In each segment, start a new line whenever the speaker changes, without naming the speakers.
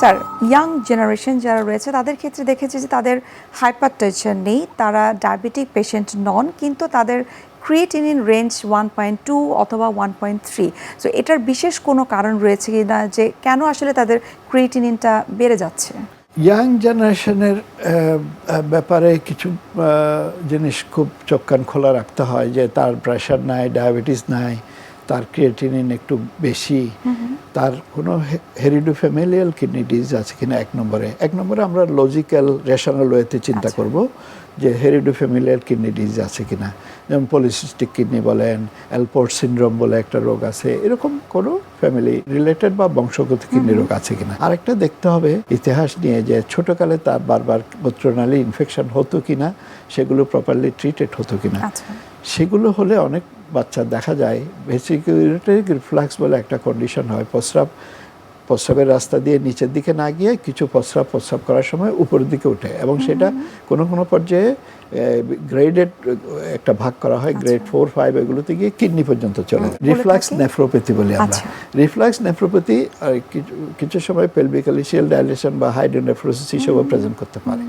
Sir young generation যারা রয়েছে তাদের ক্ষেত্রে দেখেছি যে তাদের হাইপার টেনশন নেই তারা ডায়াবেটিক পেশেন্ট নন কিন্তু তাদের creatinine range one point two অথবা ওয়ান পয়েন্ট থ্রি সো এটার বিশেষ কোনো কারণ রয়েছে কি না যে কেন আসলে তাদের ক্রিয়েটিনিনটা বেড়ে যাচ্ছে?
ইয়াং জেনারেশনের ব্যাপারে কিছু জিনিস খুব চোখ কান খোলা রাখতে হয় যে তার প্রেশার নাই ডায়াবেটিস নাই তার ক্রিয়েটিনিন একটু বেশি। তার কোনো হেরিডো ফ্যামিলিয়াল কিডনি ডিজিজ আছে কিনা এক নম্বরে। এক নম্বরে আমরা লজিক্যাল রেশনাল ওয়েতে চিন্তা
আচ্ছা।
করব যে হেরিডো ফ্যামিলিয়াল কিডনি ডিজিজ আছে কিনা। যেমন পলিসিস্টিক কিডনি বলেন অ্যালপোর্ট সিনড্রোম বলে একটা রোগ আছে এরকম কোনো ফ্যামিলি রিলেটেড বা বংশগত কিডনি রোগ আছে কিনা। আরেকটা দেখতে হবে ইতিহাস নিয়ে যে ছোটকালে তার বারবার মূত্রনালী ইনফেকশন হতো কিনা সেগুলো প্রপারলি ট্রিটেড হতো কিনা।
আচ্ছা।
সেগুলো হলে অনেক বাচ্চা দেখা যায়। ভেসিকুলেটরি রিফ্লাক্স বলে একটা কন্ডিশন হয়। প্রস্রাব প্রস্রাবের রাস্তা দিয়ে নিচের দিকে না গিয়ে কিছু প্রস্রাব প্রস্রাব করার সময় উপরের দিকে ওঠে এবং সেটা কোনো কোনো পর্যায়ে গ্রেডেড একটা ভাগ করা হয় গ্রেড ফোর ফাইভ এগুলোতে গিয়ে কিডনি পর্যন্ত চলে যায়।
বলে
রিফ্লাক্স? নেফ্রোপ্যাথি বলি আমরা।
আচ্ছা।
রিফ্লাক্স নেফ্রোপ্যাথি কিছু কিছু সময় পেলভিক্যালিশিয়াল ডাইলেশন বা হাইড্রোনেফ্রোসিস হিসেবে প্রেজেন্ট করতে পারে।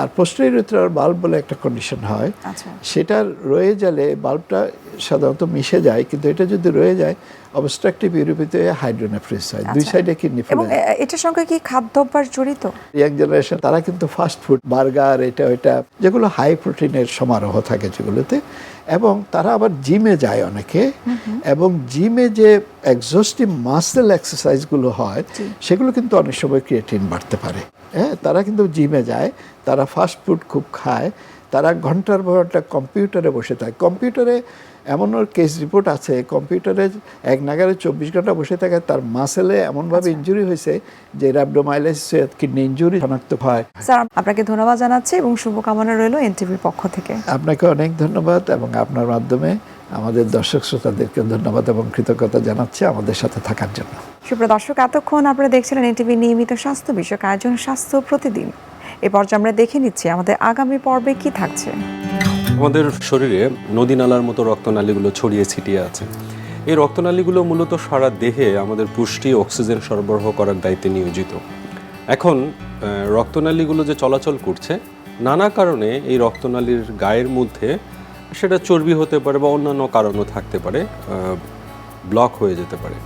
আর পোস্টেরিয়ুরেথ্রাল বাল্ব বলে একটা কন্ডিশন হয়
আচ্ছা।
সেটা রয়ে গেলে বাল্বটা সাধারণত মিশে যায় কিন্তু এটা যদি রয়ে যায় অবস্ট্রাকটিভ ইউরোপিতে হাইড্রোনেফ্রিস হয় দুই। সাইডে কিডনি
এবং
ফেলে
এটার সঙ্গে কি খাদ্যাভ্যাস জড়িত?
ইয়াং জেনারেশন তারা কিন্তু ফাস্ট ফুড বার্গার এটা ওইটা যেগুলো হাই প্রোটিনের সমারোহ থাকে যেগুলোতে এবং তারা আবার জিমে যায় অনেকে এবং জিমে যে এক্সস্টিভ মাসেল এক্সারসাইজগুলো হয় সেগুলো কিন্তু অনেক সময় ক্রিয়েটিন বাড়তে পারে। হ্যাঁ তারা কিন্তু জিমে যায় তারা ফাস্ট ফুড খুব খায় তারা ঘণ্টার পর ঘণ্টা কম্পিউটারে বসে থাকে। কম্পিউটারে এমন কেস রিপোর্ট আছে কম্পিউটারে এক নাগারে চব্বিশ ঘণ্টা বসে থাকে তার মাসেলে এমনভাবে ইনজুরি হয়েছে যে র্যাবডোমাইলাইসিস কিডনি ইনজুরি শনাক্ত হয়।
স্যার আপনাকে ধন্যবাদ জানাচ্ছি এবং শুভকামনা রইল এনটিভির পক্ষ থেকে।
আপনাকে অনেক ধন্যবাদ এবং আপনার মাধ্যমে আমাদের দর্শক শ্রোতাদেরকে ধন্যবাদ এবং কৃতজ্ঞতা জানাচ্ছি আমাদের সাথে থাকার জন্য।
সুপ্রিয় দর্শক এতক্ষণ আপনারা দেখছিলেন এনটিভি নিয়মিত স্বাস্থ্য বিষয়ক আয়োজন স্বাস্থ্য প্রতিদিন। এ পর্যায়ে আমরা দেখে নিচ্ছি আমাদের আগামী পর্বে কি থাকছে।
আমাদের শরীরে নদী নালার মতো রক্তনালীগুলো ছড়িয়ে ছিটিয়ে আছে। এই রক্তনালীগুলো মূলত সারা দেহে আমাদের পুষ্টি অক্সিজেন সরবরাহ করার দায়িত্বে নিয়োজিত। এখন আহ, রক্তনালীগুলো যে চলাচল করছে নানা কারণে এই রক্তনালীর গায়ের মধ্যে সেটা চর্বি হতে পারে বা অন্যান্য কারণও থাকতে পারে ব্লক হয়ে যেতে পারে।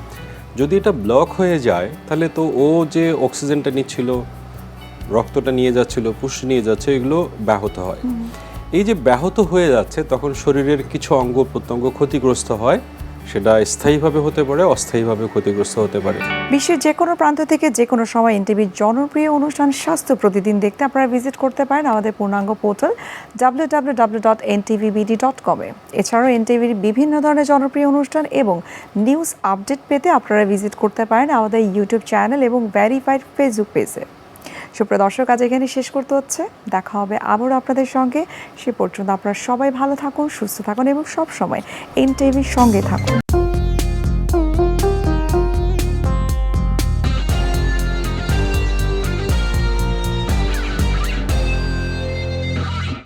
যদি এটা ব্লক হয়ে যায় তাহলে তো ও যে অক্সিজেনটা নিচ্ছিল রক্তটা নিয়ে যাচ্ছিল পুষ্টি নিয়ে যাচ্ছে এগুলো ব্যাহত হয়। এই যে ব্যাহত হয়ে যাচ্ছে তখন শরীরের কিছু অঙ্গ প্রত্যঙ্গ ক্ষতিগ্রস্ত হয়। সেটা স্থায়ীভাবে হতে পারে, অস্থায়ীভাবে ক্ষতিগ্রস্ত হতে পারে।
বিশ্বের যে কোনো প্রান্ত থেকে যে কোনো সময় এনটিভির জনপ্রিয় অনুষ্ঠান স্বাস্থ্য প্রতিদিন দেখতে আপনারা ভিজিট করতে পারেন আমাদের পূর্ণাঙ্গ portal W W W dot NTVBD dot কমে এছাড়াও এনটিভির বিভিন্ন ধরনের জনপ্রিয় অনুষ্ঠান এবং নিউজ আপডেট পেতে আপনারা ভিজিট করতে পারেন আমাদের ইউটিউব চ্যানেল এবং ভ্যারিফাইড ফেসবুক পেজে। সুপ্রিয় দর্শক, আজ এখানে শেষ করতে হচ্ছে। দেখা হবে আবারও আপনাদের সঙ্গে। সে পর্যন্ত আপনারা সবাই ভালো থাকুন, সুস্থ থাকুন এবং সবসময় এন টিভির সঙ্গে থাকুন।